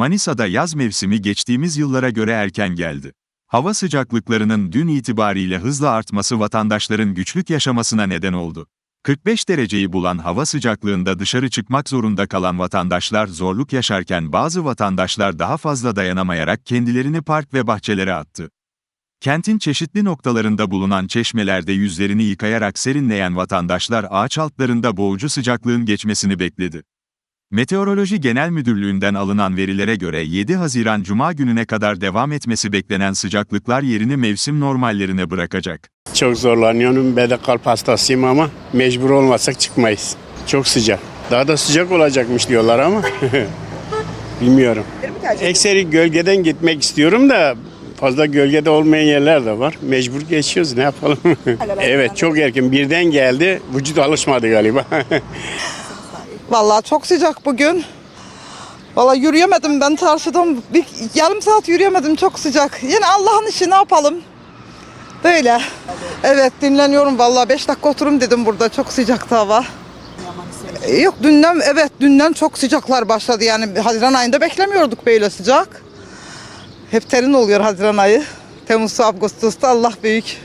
Manisa'da yaz mevsimi geçtiğimiz yıllara göre erken geldi. Hava sıcaklıklarının dün itibariyle hızla artması vatandaşların güçlük yaşamasına neden oldu. 45 dereceyi bulan hava sıcaklığında dışarı çıkmak zorunda kalan vatandaşlar zorluk yaşarken bazı vatandaşlar daha fazla dayanamayarak kendilerini park ve bahçelere attı. Kentin çeşitli noktalarında bulunan çeşmelerde yüzlerini yıkayarak serinleyen vatandaşlar ağaç altlarında boğucu sıcaklığın geçmesini bekledi. Meteoroloji Genel Müdürlüğü'nden alınan verilere göre 7 Haziran Cuma gününe kadar devam etmesi beklenen sıcaklıklar yerini mevsim normallerine bırakacak. Çok zorlanıyorum. Ben de kalp hastasıyım ama mecbur olmasak çıkmayız. Çok sıcak. Daha da sıcak olacakmış diyorlar ama bilmiyorum. Ekseri gölgeden gitmek istiyorum da fazla gölgede olmayan yerler de var. Mecbur geçiyoruz ne yapalım. evet çok erken birden geldi. Vücut alışmadı galiba. Vallahi çok sıcak bugün. Vallahi yürüyemedim ben çarşıdan bir yarım saat yürüyemedim çok sıcak. Yine Allah'ın işi ne yapalım? Böyle. Evet dinleniyorum vallahi 5 dakika oturum dedim burada çok sıcaktı hava. Yok dünden evet dünden çok sıcaklar başladı yani Haziran ayında beklemiyorduk böyle sıcak. Hep terin oluyor Haziran ayı. Temmuz, Ağustos'ta Allah büyük.